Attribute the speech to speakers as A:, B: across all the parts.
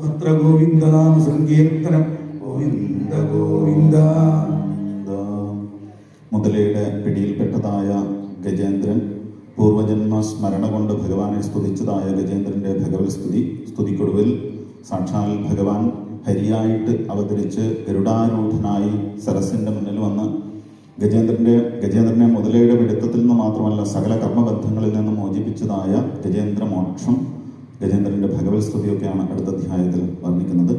A: അത്ര ഗോവിന്ദനാമ സങ്കീർത്തനം ഗോവിന്ദ ഗോവിന്ദ
B: മുതലയുടെ പിടിയിൽപ്പെട്ടതായ ഗജേന്ദ്രൻ പൂർവജന്മ സ്മരണ കൊണ്ട് ഭഗവാനെ സ്തുതിച്ചതായ ഗജേന്ദ്രന്റെ ഭഗവത് സ്തുതി സ്തുതിക്കൊടുവിൽ സാക്ഷാൽ ഭഗവാൻ ഹരിയായിട്ട് അവതരിച്ച് ഗരുഡാരൂഢനായി സരസിന്റെ മുന്നിൽ വന്ന് ഗജേന്ദ്രന്റെ ഗജേന്ദ്രനെ മുതലയുടെ പിടുത്തത്തിൽ നിന്ന് മാത്രമല്ല സകല കർമ്മബന്ധങ്ങളിൽ നിന്ന് മോചിപ്പിച്ചതായ ഗജേന്ദ്ര ഗജേന്ദ്രന്റെ ഭഗവത് സ്തുതിയൊക്കെയാണ് അടുത്ത അധ്യായത്തിൽ വർണിക്കുന്നത്.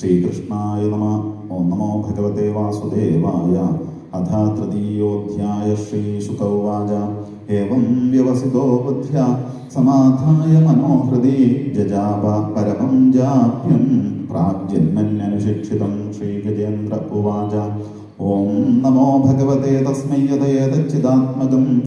B: ശ്രീകൃഷ്ണായ നമ. ഓം നമോ ഭഗവതേ വാസുദേവായ. അഥ തൃതീയോധ്യായ ശ്രീശുകൗവാച ഏവം വ്യവസിതോ ബുദ്ധ്യ. സമാധായ മനോഹൃതി ജജാപ പരമം ജാപ്യം. പ്രാഗ്ജന്മന്യനുശിക്ഷിതം ശ്രീഗജേന്ദ്ര ഉവാച. ഓം നമോ ഭഗവതേ തസ്മൈ യതേതച്ചിദാത്മകം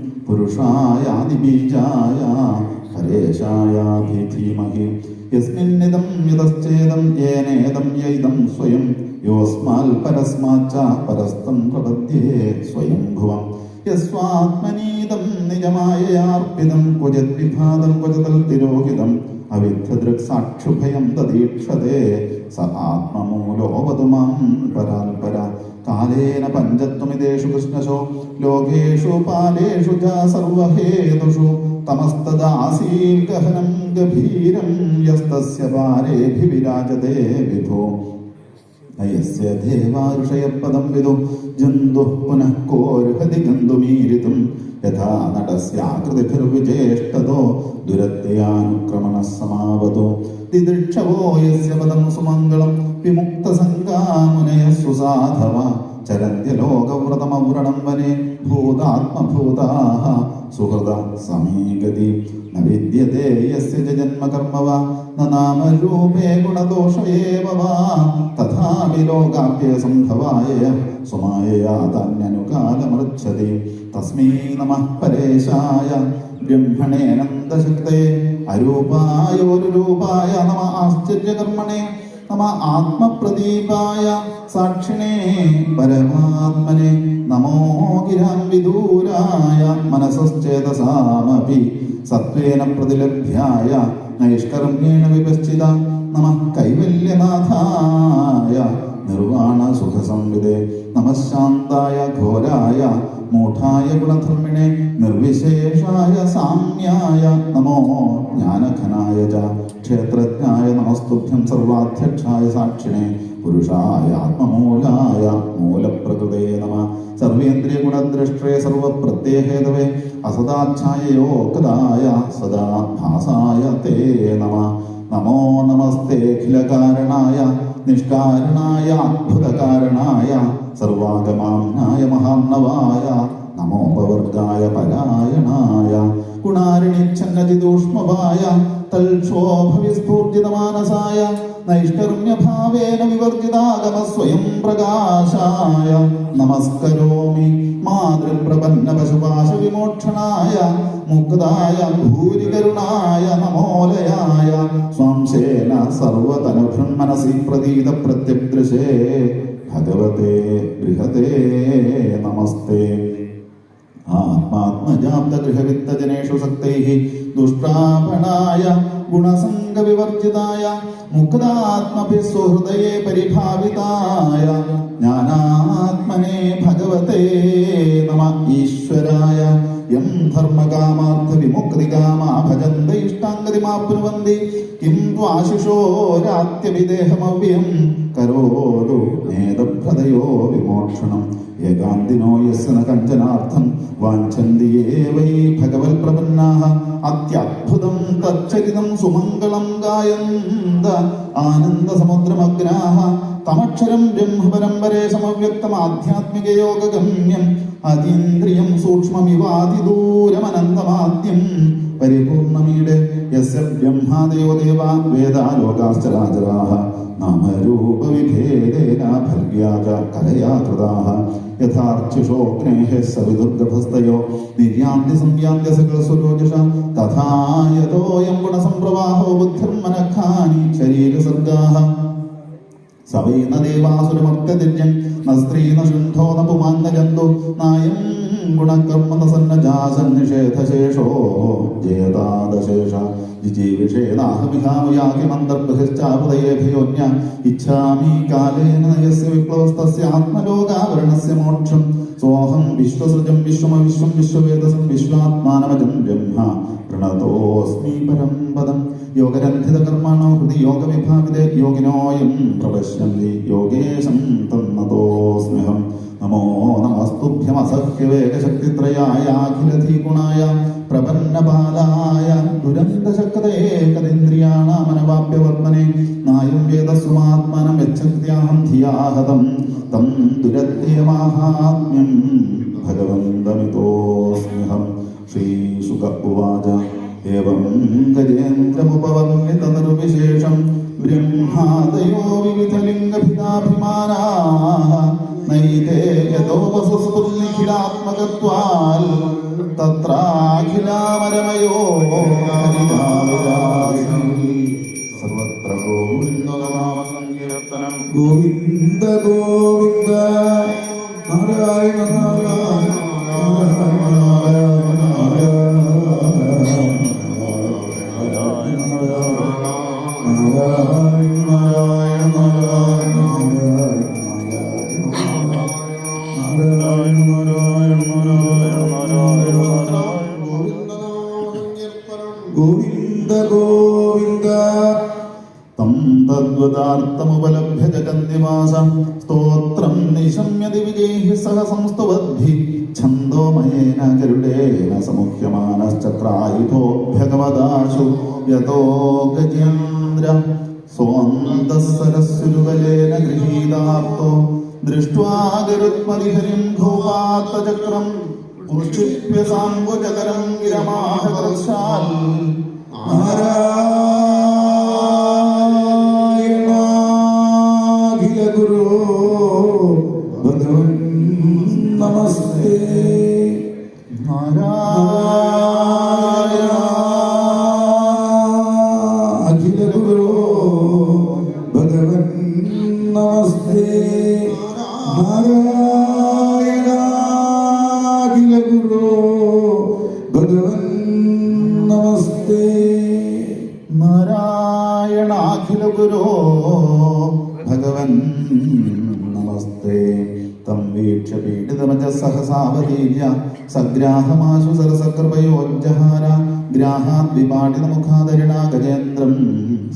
B: പുരുഷായാദിബീജായ പരേശായാഭിധീമഹി യസ്മിന്നിദം യതശ്ചേദം യേനേദം യൈദം സ്വയം യോസ്മാൽ പരസ്മാച്ച പരസ്തം പ്രപദ്യേ സ്വയംഭുവം യസ്വാത്മനീതം നിജമായയാർപ്പിതം ക്വചിത് വിഭാതം ക്വചതൽ തിരോഹിതം അവിദ്ധദൃക് സാക്ഷുഭയം തദീക്ഷതേ സ ആത്മമൂലോവതു മാം പരാൽപര കാലേന പഞ്ചത്വമിതേഷു കൃഷ്ണശോ ലോകേഷു പാലേഷു ച സർവഹേതുഷു തമസ്തദാസീൽ ഗഹനം ഗഭീരം യസ്തസ്യ പാരേഭിവിരാജതേ വിഭോ അയസ്യ ദേവാരുഷയപദം വിദു ജന്തു പുനഃ കോർഹതി ഗന്ധുമീരിതും. യഥാ നടസ്യാകൃതിഭിർവിജേഷ്ടതോ ദുരത്യാനുക്രമണ സമാവതോ ദിദൃക്ഷവോ യസ്യ പദം സുമംഗളം. വിമുക്തസംഗാമുനയ സുസാധവ ചരന്ത്യലോകവ്രതമവ്രണം വരെ ഭൂതാത്മഭൂതാഹ സുഹൃത സമീഗതി. ന വിദ്യത്തെ യസ്യ തഥാപി ലോകാപ്യ സംഭവായ തസ്മൈ നമഃ പരേശായ ഒരു രൂപായ നമ ആശ്ചര്യകർമ്മണേ. നമ ആത്മപ്രദീപായ സാക്ഷിണേ പരമാത്മനെ നമോ ഗിരാം വിദൂരായ മനസശ്ചേതസാമപി സത്വേന പ്രതിലഭ്യായ നൈഷ്കർമ്മേണ വിപശ്ചിത നമ കൈവല്യനാഥായ നിർവാണ സുഖസംവിദേ നമശാന്തായ ഘോരായ മൂഢായ ഗുണധർമ്മിണെ നിർവിശേഷായ സാമ്യായ നമോ ജ്ഞാനഘനായ ച ക്ഷേത്രജ്ഞായ നമസ്തുഭ്യം സർവാധ്യക്ഷായ സാക്ഷിണേ പുരുഷായ ആത്മമൂലായ മൂലപ്രകൃതേ നമ. സർവേന്ദ്രിയ ഗുണദ്രഷ്ട്രേ സർവപ്രത്യഹേതവേ അസദാച്ഛായയോക്തായ സദാ ഭാസായ തേ നമ. നമോ നമസ്തേഖിലകാരണായ നിഷ്കാരണായ അത്ഭുതകാരണായ സർവാഗമാനായ മഹാന്നവായ നമോപവർഗായ പരായണായ ഗുണാരണിച്ഛന്നജിതൂഷ്മവായ തൽക്ഷോഭവിസ്ഫൂർജിതമാനസായ നൈഷ്കർമ്മ്യഭാവേന വിവർജിതാഗമ സ്വയം പ്രകാശായ നമസ്കരോമി മാതൃപ്രപന്ന പശുപാശ വിമോക്ഷണായ മുക്തായ ഭൂരികരുണായ നമോലയായ സ്വാംശേന സർവതനുഭൃൻ മനസി പ്രതീത പ്രത്യദൃശേ ഭഗവതേ ബൃഹതേ നമസ്തേ. ആത്മാത്മജാബ്ദഗൃഹവിത്തജനേഷു ശക്തൈः ദുഷ്പ്രാപണായ ഗുണസംഗവിവർജിതായ മുക്താത്മഭി സുഹൃദയെ പരിഭാവിതായ ജ്ഞാനാത്മനെ ഭഗവതേ നമ ഈശ്വരായ യം ധർമ്മകാമാർത്ഥ വിമുക്തികാമാ ഭജന്ത ഇഷ്ടാംഗതിമാപ്നുവന്തി കിം ത്വാശിഷോരാത്യവിദേഹമവ്യം കരോലു നേതഭ്രതയോ വിമോക്ഷണം. ഏകാന്തിനോ യസ്യ ന കഞ്ചനാർത്ഥം. വാഞ്ചന്തി വൈ ഭഗവത് പ്രപന്നാഃ അത്യദ്ഭുതം തച്ചരിതം സുമംഗളം ഗായന്ത. ആനന്ദ സമുദ്രമഗ്നാഃ തമക്ഷരം ബ്രഹ്മപരമ്പരേശമവ്യക്തം ആധ്യാത്മിക യോഗഗമ്യം അതീന്ദ്രിയം സൂക്ഷ്മമിവാതിദൂരമനന്തമാദ്യം. പരിപൂർണമീടെ യസ്യ ബ്രഹ്മാദയോ ദേവാ വേദാലോകാശ്ചരാചരാः നാമരൂപവിഭേദേന ഭർഗ്യാജ കലയാ കൃതാः യഥാർച്ചുഷോഗ്നേः സവിദുർഗഭസ്തയോ നിർയാന്തി സംയാന്തി സകലസുരോജഷ തഥാ യതോയം ഗുണസംപ്രവാഹോ ബുദ്ധിർമനഃഖാനി ശരീരസർഗാः സവൈന ദേവാസുരമർത്യതിര്യൻ ന സ്ത്രീ ന പുമാന്ന ജന്തു നായം ഗുണകർമ്മ ന സന്നജാസന്നിഷേധശേഷോ ജയതാദശേഷ ജിജീവിഷേനാഹമിഹാമയാകിമന്തർബഹിശ്ചാപുദയേഭയോന്യ ഇച്ഛാമി കാലേന നയസ്യ വിപ്ലവസ്തസ്യ ആത്മലോകാവരണസ്യ മോക്ഷം. സോഹം വിശ്വസൃജം വിശ്വമവിശ്വം വിശ്വവേദസം വിശ്വാത്മാനമജം ബ്രഹ്മ പ്രണതോസ്മി പരം പദം. യോഗരന്ധിതകർമാണോ ഹൃദി യോഗവിഭാവിതേ യോഗിനോയം പ്രപശ്യന്തി യോഗേശം തന്നതോസ്മ്യഹം നമോ നമസ്തുഭ്യമസഹ്യവേഗശക്തിത്രയായ അഖിലധീഗുണായ പ്രപന്നപാലായ ദുരന്തശക്തേകതേന്ദ്രിയാണാമനവാപ്യവർമ്മനെ നായം വേദസ്വമാത്മനം യച്ഛക്തിയാഹം ധിയാഹതം. തം ദുരത്യമാഹാത്മ്യം ഭഗവന്തമിതോസ്മ്യഹം ശ്രീശുക ഉവാച ഏവം ഗജേന്ദ്രമുപവർണിത നിർവിശേഷം ബ്രഹ്മാദയോ വിവിധലിംഗഭിതാഭിമാനാः നൈതേ യതോ വസസ്ഫുർനിഖിലാത്മകത്വാൽ തത്രാഖിലാമരമയോ ഹരിതാവിലാസി. സർവത്ര
A: നാരായണ നാരായണ
B: നിശമ്യതി വിജൈഃ സഹ സംസ്തുവദ്ഭി ഛന്ദോമയേന ഗരുഡേന സമുഹ്യമാനശ്ചക്രായുധോ ഭഗവദാശു യതോ ഗജേന്ദ്ര. സ്വാന്തസരസ്സുരുബലേന ഗൃഹീതാർത്തോ ദൃഷ്ട്വാ ഗരുത്മതിഹരിം ഭൂപാത്തചക്രം പുഷ്ടിപ്യ സാംബുജകരം ഗിരമാഹകർഷാൽ
A: നാരായണാഖില നാരായണ അഖില ഗുരു ഭഗവൻ നമസ്തേ.
B: നാരായണാഖില ഗുരോ ഭഗവൻ നമസ്തേ. തം വീക്ഷ്യ പീഡിതമജ സഹസാവതീര്യ സഗ്രാഹമാശു സരസകൃപയോജ്ജഹാര ഗ്രാഹാത് വിപാടിത മുഖാദരിണ ഗജേന്ദ്രം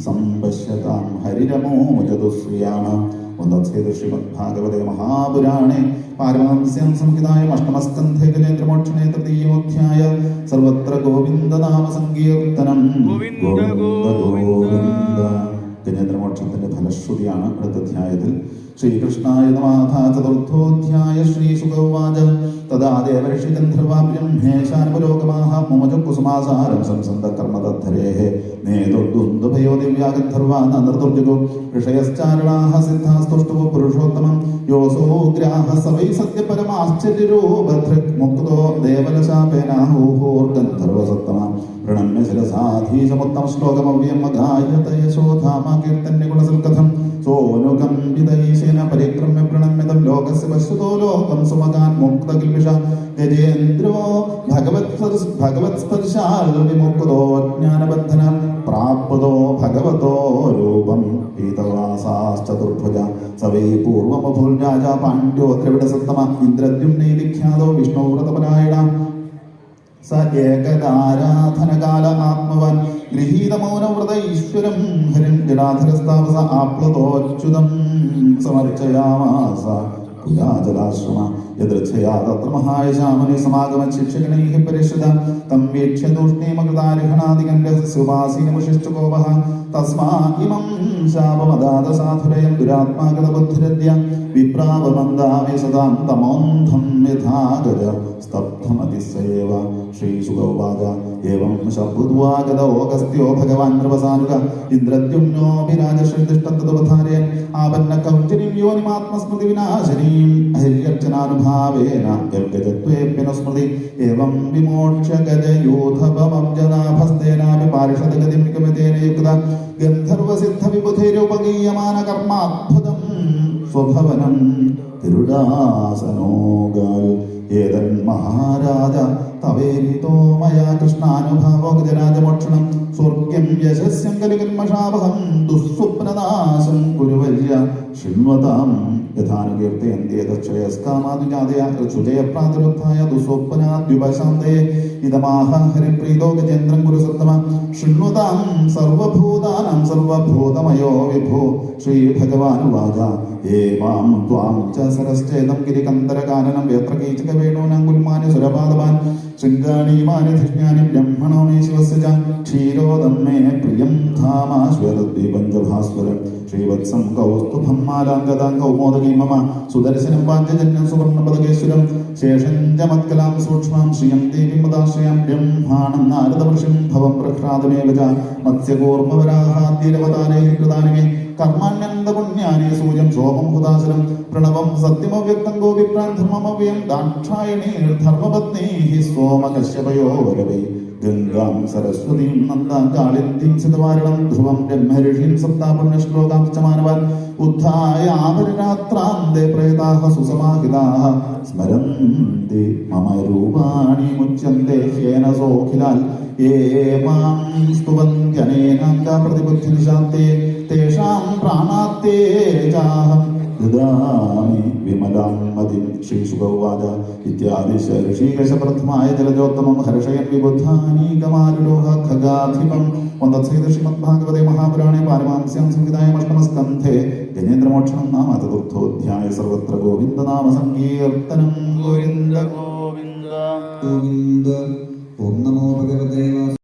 B: സംപശ്യതാം ഒന്നേത് ശ്രീമദ്ഭാഗവതേ മഹാപുരാണേ പാരമാംസ്യം സംഹിതായം അഷ്ടമസ്കന്ധേ ഗജേന്ദ്രമോക്ഷണേ തൃതീയോധ്യായ സർവത്ര ഗോവിന്ദനാമ സങ്കീർത്തനം
C: ഗോവിന്ദ, ഗോവിന്ദ.
B: ഗജേന്ദ്രമോക്ഷത്തിന്റെ ഫലശ്രുതിയാണ് അടുത്ത അധ്യായത്തിൽ ശ്രീകൃഷ്ണായ നമാഥ ചതുർത്ഥോധ്യായ ശ്രീ സുഗവാച തഥാ ദേവർഷി ഗന്ധർവാ ബ്രഹ്മേശാനുപലോകമാഹ മുമജ കുസുമാസാരം സംസന്ത കർമ്മതദ്ധരേः നേതുദ്ദുന്ദുഭയോ ദിവ്യാഗന്ധർവാ നൃതുർജഗോ ഋഷയശ്ചാരണാः സിദ്ധാസ്തുഷ്ടവോ പുരുഷോത്തമം. യോസോഗ്രാഹ സവൈ സത്യപരമാശ്ചര്യരോ ഭദ്രക് മുക്തോ ദേവലശാപേനാഹൂഹോർഗന്ധർവസത്തമ പ്രണമ്യ ശിരസാധീശമുത്തമ ശ്ലോകമവ്യം അഗായത യശോധാമ കീർത്തന്യഗുണസൽക്കഥം സോനുകമ്പിതൈശേന പരിക്രമ്യ പ്രണമ്യതം ലോകസ് പശുതോ ലോകം സുമകാൻ മുക്തകിൽവിഷ. ഗജേന്ദ്രോ ഭഗവത് ഭഗവത് സ്പർശാൽ വിമുക്തോ ജ്ഞാനബന്ധന പ്രാപ്തോ ഭഗവതോ രൂപം പീതവാസാശ്ചതുർഭുജ സവൈ പൂർവമഭുൽ രാജ പാണ്ഡ്യോ ദ്രവിഡസത്തമ ഇന്ദ്രദ്യുമ്നൈ വിഖ്യാതോ വിഷ്ണുവ്രതപരായണ സ ഏകദാരാധനകാല ആത്മവൻ ഗൃഹീതമൗനവ്രത ഈശ്വരം ഹരിം ജടാധരസ്ഥാവസ ആപ്ലുതോച്യുതം സമർച്ചയാമാസ കുലാജലാശ്രമ യദൃച്ഛയാ തത്ര മഹായശാമനെ സമാഗമ ശിക്ഷകണൈः പരിഷദ തം വീക്ഷ്യ തൂഷ്ണീമകൃതാരിഹണാദികണ്ഠസുവാസീനമുഷിഷ്ട കോപഃ തസ്മാ ഇമം ശാപമദാത സാധുരയം ദുരാത്മാഗതബുദ്ധിരദ്യ വിപ്രാവമന്ദാമി സദാം തമോന്ധം യഥാ സ്തബ്ധമതിസേവ. ശ്രീശുഗൗവാച ഏവം ശബ്ദുദ്വാഗത ഓഗസ്ത്യോ ഭഗവാൻ നൃപസാനുക ഇന്ദ്രദ്യുമ്നോഭിരാജശ്രീതിഷ്ടന്തപധാരയൻ ആപന്ന കൗഞ്ചരീം യോനിമാത്മസ്മൃതി വിനാശനീം ഹര്യർച്ചനാനുഭാവേന ഗർഗജത്വേപ്യനുസ്മൃതി ഏവം വിമോക്ഷ്യ ഗജയൂഥപമബ്ജനാഭസ്തേനാപി പാരിഷദഗതിം നിഗമിതേന യുക്ത ഗന്ധർവസിദ്ധ സ്വഭവനം തിരുടാസനോകാൽ ഏതൻ മഹാരാജ തവേരിതോ മയാ കൃഷ്ണാനുഭാവോജനാജമോക്ഷണം സ്വർഗ്യം യശസ്യം കലികന്മഷാവഹം ദുസ്വപ്നനാശം കുരുവര്യ ശൃണ്വതാം യഥാനുകീർത്തയന്ത്യേതശ്രേയസ്കാമാനുജാതയ ശുചയപ്രാതിരുദ്ധായ ദുസ്വപ്നാദ്യുപശാന്തേ ഇതമാഹ ഹരിപ്രീതോ ഗജേന്ദ്രം ഗുരുസത്തമ ശൃണ്വതാം സർവഭൂതാനാം സർവഭൂതമയോ വിഭോ ശ്രീഭഗവാനുവാച. ഏവാം ത്വാം ച സരശ്ചേദം ഗിരികന്തരകാനനം യത്ര കീചക വേണൂനാം ഗുൽമാനി സുരപാദവാൻ ശൃംഗാണീമാനി ധിഷ്ണ്യാനി ബ്രഹ്മണോ മേ ശിവസ്യ ക്ഷീരോദം മേ പ്രിയം ധാമാശ്വരദ്വീപം ച ഭാസ്വരം ശ്രീവത്സം കൗസ്തുഭം മാലാംഗതാം സുദർശനം പാഞ്ചജന്യം സുവർണപദകേശ്വരം ശേഷം ച മത്കലാം സൂക്ഷ്മാം ശ്രിയം ദേവി മദാശ്രയാം ബ്രഹ്മാണം നാരദവൃഷം ഭവം പ്രഹ്ലാദമേവ ച മത്സ്യകൂർമ്മവരാഹാദ്യരവതാരേ കൃതാനമേ. കർമാണ്യന്ത പുണ്യാനേ സൂര്യം സോമം ഹുദാസനം പ്രണവം സത്യമവ്യക്തം ഗോപിപ്രാൻ ദാക്ഷായണീർ ദാക്ഷായണീ ധർമ്മപത്നീ സോമകശ്യപയോ വരവൈ ഗംഗാം സരസ്വതീം നന്ദാം കാളിന്ദീം സിതവാരണം ധ്രുവം ബ്രഹ്മഋഷിം സപ്താപുണ്യശ്ലോകാം ച മാനവാൻ ഉത്ഥായ ആപരരാത്രാന്തേ പ്രേതാഹ സുസമാഹിതാഹ സ്മരന്തി മമ രൂപാണി മുച്യന്തെ ഹേന സോഖിലാൽ. യേ മാം സ്തുവന്ത്യനേനാന്ത പ്രതിബുദ്ധിനിശാന്തെ തേഷാം പ്രാണാത്തേ ചാഹം ദദാമി വിമലാം മതിം ശ്രീശുഭവാച ഇത്യാദി ഋഷീകേശപ്രഥമായ ജലജോത്തമം ഹർഷയൻ വിബുദ്ധാനീകമാരുലോഹ ഖഗാധിപം വന്ദത്സേത ശ്രീമദ്ഭാഗവതേ മഹാപുരാണേ പാരമാംസ്യാം സംവിധായമഷ്ടമസ്കന്ധേ ഗജേന്ദ്രമോക്ഷണം നാമ ചതുർത്ഥോധ്യായ സർവത്ര ഗോവിന്ദനാമ സങ്കീർത്തനം. ഗോവിന്ദ ഗോവിന്ദ.
A: ഗോവിന്ദ. ഓം നമോ ഭഗവതേ വാസുദേവായ